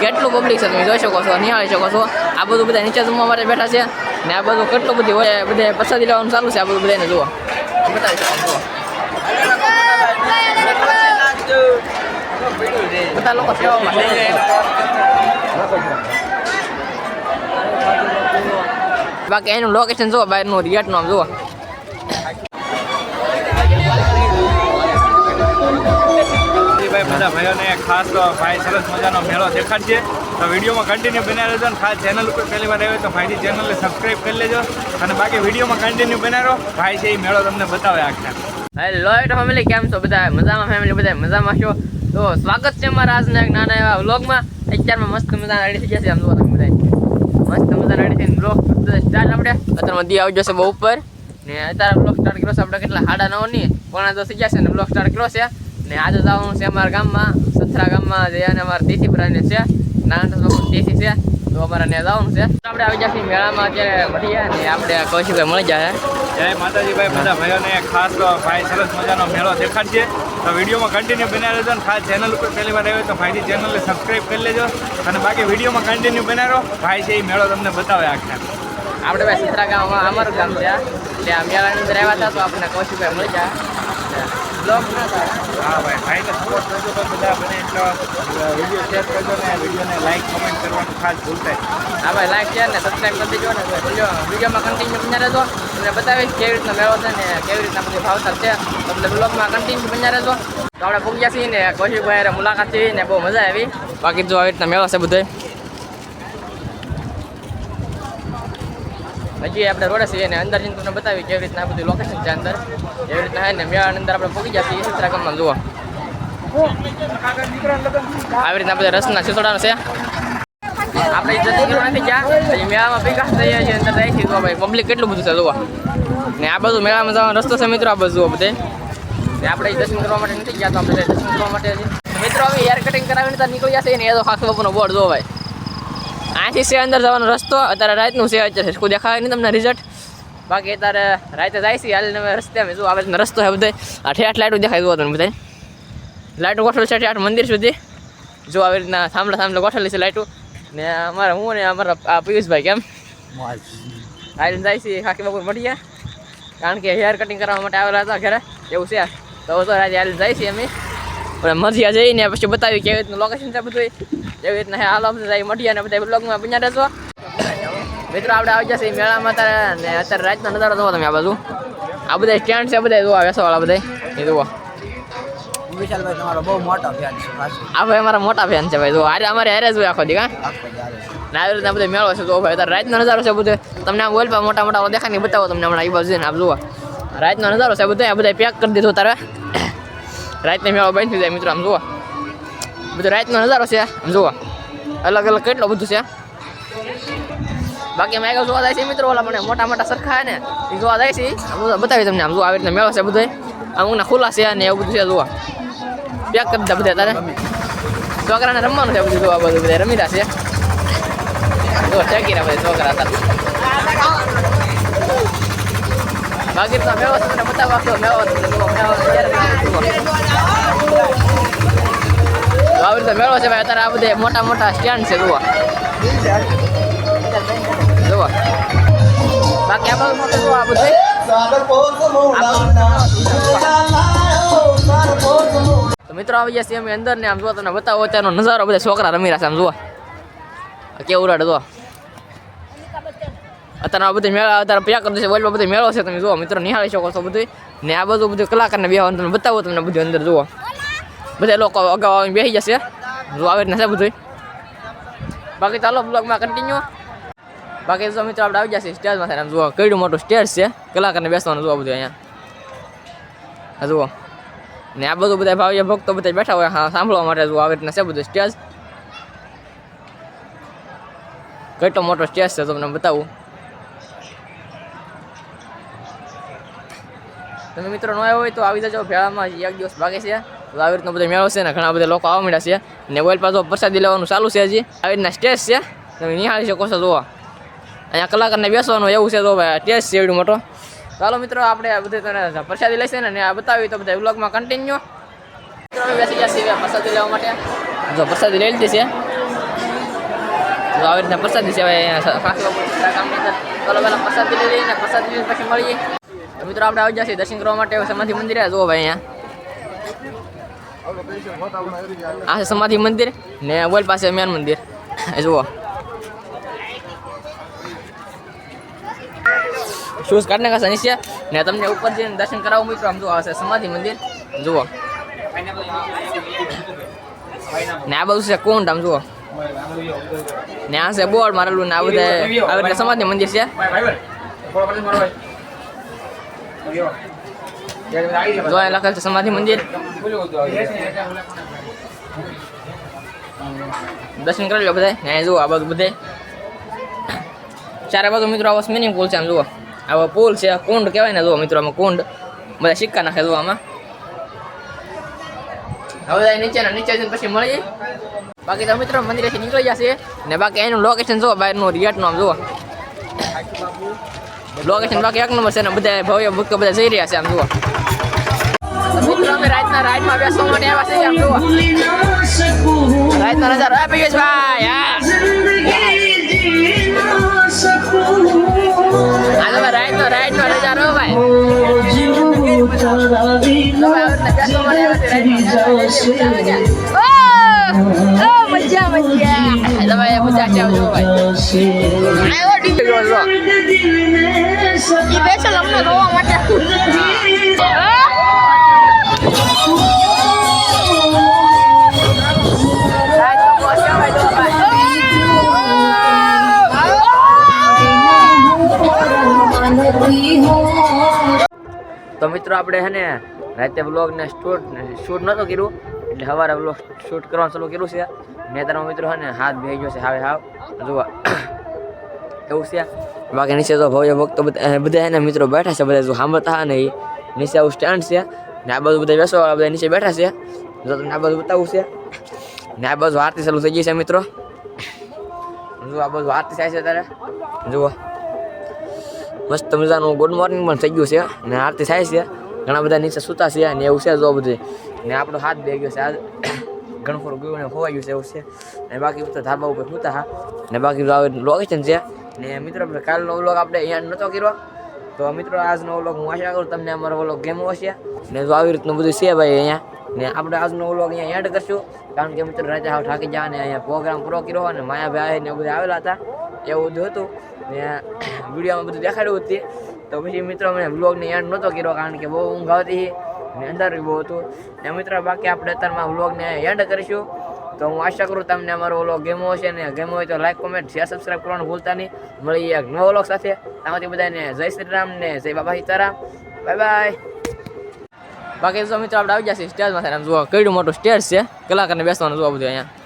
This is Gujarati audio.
કેટલું પબ્લિક છે તમે જોઈ શકો છો, નિહાળી શકો છો. આ બધું બધા નીચે જમવા માટે બેઠા છે ને આ બધું કેટલું બધી હોય, બધા પ્રસાદી લેવાનું ચાલુ છે આ બધું બધાને જુઓ. બતાવી શકો બાકી એનું લોકેશન જુઓ, બહારનું ગેટનું આમ જુઓ. બધા ભાઈઓને ખાસ ભાઈ સરસ મજાનો મેળો દેખાડશે. તો વિડીયોમાં કન્ટિન્યુ બનાવી લેજો અને ખાસ ચેનલ ઉપર પહેલી વાર આવ્યો તો ભાઈની ચેનલને સબસ્ક્રાઈબ કરી લેજો. અને બાકી વિડીયોમાં કન્ટિન્યુ બનાવો. ભાઈ છે એ મેળો તમને બતાવે આખા હેલો એટ ફેમિલી કેમ છો બધા? મજામાં ફેમિલી બધા? મજામાં છો? તો સ્વાગત છે મારા આજના એક નાના એવા વ્લોગમાં અત્યારમાં મસ્ત મજા રેડી થઈ જશે આમ જોવા તમે બધા મસ્ત મજા રેડી થઈને બ્લોગ સ્ટાર્ટ આપણે. અત્યારમાં દી આવી જશે બહુ ઉપર. ને અત્યારે બ્લોગ સ્ટાર્ટ કર્યો છે. આપણે કેટલા, સાડા નવની પોણા દસ થઈ જશે ને બ્લોગ સ્ટાર્ટ કર્યો છે. ને આજે જવાનું છે અમારા ગામમાં સથરા ગામમાં જે અને અમારા તીથી પ્રાણી છે નાના દેશી છે તો અમારે ત્યાં જવાનું છે. આપણે આવી જશે મેળામાં અત્યારે મળીએ ને આપણે કૌશિકભાઈ મળી જાય. જય માતાજીભાઈ બધા ભાઈઓને ખાસ ભાઈ સરસ મજાનો મેળો દેખાડશે. તો વિડીયોમાં કન્ટિન્યુ બનાવી લેજો અને ખાસ ચેનલ ઉપર પહેલી વાર આવ્યો તો ભાઈની ચેનલને સબસ્ક્રાઈબ કરી લેજો. અને બાકી વિડીયોમાં કન્ટિન્યુ બનાવો ભાઈ છે એ મેળો તમને બતાવે આખા આપણે ભાઈ સિત્રા ગામમાં અમારું ગામ છે. એટલે મેળાની અંદર આવ્યા હતા તો આપણને કૌશિકભાઈ મળી જાય. ના હા, ભાઈ. ભાઈને ને વિડીયોને લાઈક કમેન્ટ ને સબસ્ક્રાઈબ વિડીયોમાં કન્ટિન્યુ બન્યા રહેજો તમને બતાવીશ કેવી રીતના મેળો છે ને કેવી રીતના બધી ભાવતર છે. તમને બ્લોગમાં કન્ટિન્યુ બન્યા રહેજો. તો આપણે પૂગ્યા ને કૌશિકભાઈ મુલાકાત થઈ ને, બહુ મજા આવી. બાકી જો આવી રીતના મેળો છે બધો હજી આપણે રોડે છીએ ને અંદર જઈને તમને બતાવી કેવી રીતના બધું લોકેશન છે અંદર. એવી રીતના હે ને મેળાની અંદર આપણે પૂગી ગયા છીએ ચિત્રા ગામમાં જુઓ. આવી રીતના બધા રસના સિસોડાનો છે. આપણે જતી કરવા નથી ગયા. મેળામાં ભેગા થઈએ છીએ, અંદર રહી છીએ ભાઈ પબ્લિક કેટલું બધું છે, જુઓ. ને આ બધું મેળામાં જવાનો રસ્તો છે મિત્રો, આ બધું જુઓ બધે. ને આપણે દર્શન કરવા માટે નથી ગયા તો આપણે દર્શન કરવા માટે મિત્રો, હવે હેર કટિંગ કરાવીને ત્યાં નીકળી જશે ને, એ તો ખાસ બાપુનો બોર્ડ જોવાય અહીંથી છે અંદર જવાનો રસ્તો. અત્યારે રાતનું છે અત્યારે કોઈ દેખાય નહીં તમને રિઝલ્ટ બાકી અત્યારે રાતે જાય છે હાલ હવે રસ્તે અમે જોવા, આવે રસ્તો છે બધે. આ ઠેઠ લાઈટો દેખાય જુઓ તમને બધા લાઈટો ગોઠવેલ છે ઠેઠ મંદિર સુધી. જો આવી રીતના થાંભલા થાંભલા ગોઠવેલી છે લાઈટો ને અમારા હું ને અમારા આ પિયુષભાઈ કેમ? આવીને જાય છે ખાકી બાપુ ગયા કારણ કે હેર કટિંગ કરવા માટે આવેલા હતા ઘરે. એવું છે. તો તો રાતે આવીને જાય છે અમે. પણ મધ્યા જઈને પછી બતાવી કેવી રીતનું લોકેશન છે બધું એવી રીતના હાલ જાય મળીએ અને બધા બ્લોગમાં બન્યા રહેજો. મિત્રો આપણે આવી જશે મેળામાં અત્યારે ને અત્યારે રાતનો નજારો જોવો તમે આ બાજુ. આ બધા સ્ટેન્ડ છે બધા જોવા વેસવાળા બધા એ જોવો. વિશાલભાઈ તમારો બહુ મોટો ફેન છે આ ભાઈ અમારા મોટા ફેન છે ભાઈ જો આરે અમારે હારે જ આખો દી જ્યારે ને બધે મેળો છે તો ભાઈ અત્યારે રાતનો નજારો છે બધો. તમને આમ બોલ મોટા મોટા દેખાય ને બતાવો તમને હમણાં એ બાજુ જઈને આપ જુઓ. રાતનો નજારો છે બધો આ બધા પેક કરી દીધો તારે. રાતનો મેળો બંધ થઈ જાય મિત્રો આમ જુઓ. બધો રાતનો નજારો છે આમ જુઓ અલગ અલગ કેટલો બધું છે બાકી અમે આગળ જોવા જાય છે મિત્રો ઓલા મને મોટા મોટા સરખા ને એ જોવા જાય છે આમ બધું બતાવી તમને આમ જુઓ આવી રીતના મેળો છે બધો અમુકના ખુલ્લા છે ને એવું બધું છે જુઓ પેક કરી દીધા બધા તારે છોકરાને રમવાનું છે બધું જોવા બધું બધા રમી રહ્યા છે જો ચેકી રહ્યા બધા છોકરા હતા બાકી તો મેળો તમને બતાવવા આપતો મેળો તમને જુઓ, મેળો અત્યારે જુઓ. તો આવી રીતે મેળો છે ભાઈ, અત્યારે આ બધે મોટા મોટા સ્ટેન્ડ છે, જુઓ. જુઓ. બાકી આ બધું મોટું જુઓ આ બધું. મિત્રો, આવી જશે અમે અંદર ને આમ જુઓ તમને બતાવો, અત્યારનો નજારો બધા છોકરા રમી રહ્યા છે, આમ જુઓ. કેવું ઉડાડે, જુઓ. અત્યારે આ બધી મેળા, અત્યારે પ્યા કરી દેશે વર્લ્ડમાં બધી મેળો છે, તમે જુઓ, મિત્રો, નિહાળી શકો છો બધું ને આ બધું બધું કલાકારને બેહવાનું, તમને બતાવો, તમને બધું અંદર જુઓ. બધા લોકો અગાઉ બેસી જશે જો આવી છે બધું બાકી ચાલો બ્લોગમાં કન્ટિન્યુ બાકી જો મિત્રો આપણે આવી જશે સ્ટેજમાં આમ જુઓ કેવડું મોટું સ્ટેજ છે કલાકારને બેસવાનું જુઓ બધું અહીંયા જુઓ ને આ બધું બધા ભાવ્ય ભક્તો બધા બેઠા હોય હા સાંભળવા માટે જુઓ આવી રીતના છે બધું સ્ટેજ કેટલો મોટો સ્ટેજ છે તમને બતાવું તમે મિત્રો ન આવ્યો હોય તો આવી જજો ભેળામાં એક દિવસ બાકી છે તો આવી રીતનો બધો મેળો છે ને ઘણા બધા લોકો આવવા મળ્યા છે. ને ઓઇલ પાછો પ્રસાદી લેવાનું ચાલુ છે હજી. આવી રીતના સ્ટેજ છે. તમે નિહાળી શકો છો જોવા અહીંયા કલાકારને બેસવાનું એવું છે તો ભાઈ ટેસ્ટ છે એવડું મોટો. ચાલો મિત્રો, આપણે આ તને પ્રસાદી લઈશે ને આ બતાવી તો બધા વ્લોગમાં કન્ટિન્યુ મિત્રો, અમે બેસી પ્રસાદી લેવા માટે. જો પ્રસાદી લઈ લીધી છે. તો આવી રીતના પ્રસાદી છે પેલા પહેલા પ્રસાદી લઈ લઈને પ્રસાદી પછી મળીએ. મિત્રો, આપણે આવી જશે દર્શન કરવા માટે સમાધિ મંદિરે. જુઓ ભાઈ, અહીંયા. આ છે સમાધિ મંદિર ને ઓલ પાસે મેન મંદિર. જુઓ. શૂઝ કાઢને કાશે નીચે? ને તમને ઉપર જઈને દર્શન કરાવો મિત્રો. આમ જુઓ, આ છે સમાધિ મંદિર. જુઓ. ને આ બધું છે કોણ આમ જુઓ. ને આ છે બોર્ડ મારેલું ને આ બધા આવી રીતે સમાધિ મંદિર છે. જો લખેલ છે સમાધિ મંદિર. દર્શન કરી લો બધા ને જુઓ આ બધું બધે ચારે બાજુ મિત્રો આવો સ્વિમિંગ પુલ છે આમ જુઓ. આવો પુલ છે, કુંડ કહેવાય ને જુઓ મિત્રો આમાં કુંડ. બધા સિક્કા નાખે જુઓ આમાં. હવે અહીં નીચે નીચે જઈને પછી મળીએ. બાકી તો મિત્રો મંદિરેથી નીકળી જશે ને બાકી એનું લોકેશન જુઓ, બહારનું રિયટનું આમ જુઓ. લોકેશન બાકી એક નંબર છે ને બધા ભવ્ય ભૂત બધા જઈ રહ્યા છે આમ જુઓ તો મિત્રો અમે રાતના રાઈડમાં બેસવા માટે આવ્યા છે આમ જુઓ રાતના નજારો આ પિયુષભાઈ હા આ તમે રાઈડનો રાઈડનો નજારો ભાઈ ઓ મજા મજા તમે મજા આવજો ભાઈ આવ્યો ટીવી જો ઈ માટે તો મિત્રો આપણે હે ને રાતે વ્લોગને શૂટ શૂટ નહોતો કર્યું. એટલે સવારે પેલો શૂટ કરવાનું ચાલુ કર્યું છે. મેં તારા મિત્રો ને હાથ ભેગી ગયો છે, હાવે હાવ. જુઓ. એવું છે. બાકી નીચે તો ભવ્ય ભક્તો બધા બધા એના મિત્રો બેઠા છે, બધા જો સાંભળતા ને એ નીચે આવું સ્ટેન્ડ છે. ને આ બાજુ બધા બેસવા બધા નીચે બેઠા છે. જો તમને આ બાજુ બતાવું છે. ને આ બાજુ આરતી ચાલુ થઈ ગઈ છે, મિત્રો. જો આ બાજુ આરતી થાય છે તારે જુઓ. મસ્ત મજાનું ગુડ મોર્નિંગ પણ થઈ ગયું છે. ને આરતી થાય છે. ઘણા બધા નીચે સૂતા છે ને એવું છે જો બધું. ને આપણો હાથ બે ગયો છે. આ ઘણું ખોરું ગયું ને ખોવાઈ ગયું છે એવું છે. ને બાકી તો ધાબા ઉપર સૂતા હા. ને બાકી લોકેશન છે ને મિત્રો કાલનો વ્લોગ આપણે અહીંયા નહોતો કર્યો. તો મિત્રો, આજનો વ્લોગ હું આશા કરું તમને અમારો વ્લોગ ગેમો હશે. ને જો આવી રીતનું બધું છે ભાઈ અહીંયા. ને આપણે આજનો વ્લોગ અહીંયા એડ કરશું. કારણ કે મિત્રો, રાજા હાવ થાકી જાય ને અહીંયા પ્રોગ્રામ પૂરો કર્યો અને માયાભાઈ ને એવું બધા આવેલા હતા. એવું બધું હતું. ને વિડીયોમાં બધું દેખાડ્યું હતું. તો પછી મિત્રો મેં વ્લોગને એન્ડ નહોતો કર્યો કારણ કે બહુ ઊંઘ આવતી ને અંદર બહુ હતું. ને મિત્રો બાકી આપણે અત્યારમાં વ્લોગને એન્ડ કરીશું. તો હું આશા કરું તમને અમારો ઓલો ગેમો હશે ને ગેમો હોય તો લાઈક કોમેન્ટ શેર સબસ્ક્રાઈબ કરવાનું ભૂલતા નહીં. મળીએ એક નવો વ્લોગ સાથે. આમાંથી બધાને જય શ્રી રામ ને જય બાબા સીતારામ. બાય બાય બાકી તો મિત્રો આપણે આવી જશે સ્ટેજમાં આમ જુઓ, કેટલું મોટું સ્ટેજ છે. કલાકારને બેસવાનું જોવા બધું અહીંયા.